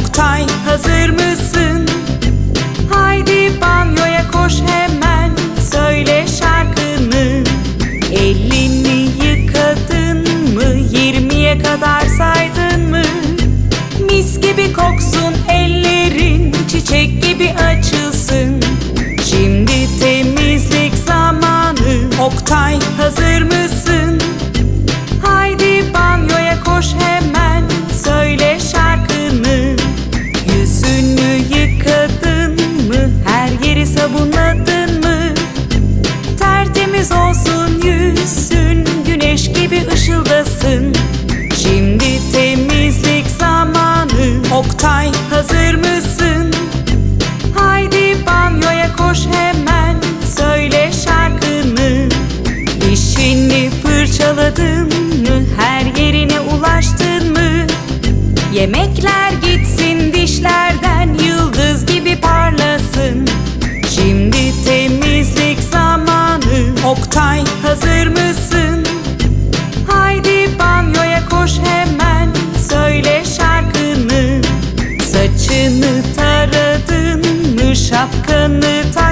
Oktay hazır mısın? Haydi banyoya koş hemen söyle şarkını Elini yıkadın mı? Yirmiye kadar saydın mı? Mis gibi koksun ellerin Çiçek gibi açılsın Şimdi temizlik zamanı Oktay hazır ışıldasın Şimdi temizlik zamanı Oktay hazır mısın? Haydi banyoya koş hemen Söyle şarkını Dişini fırçaladın mı? Her yerine ulaştın mı? Yemekler gitsin dişlerden Yıldız gibi parlasın Şimdi temizlik zamanı Oktay hazır in the time.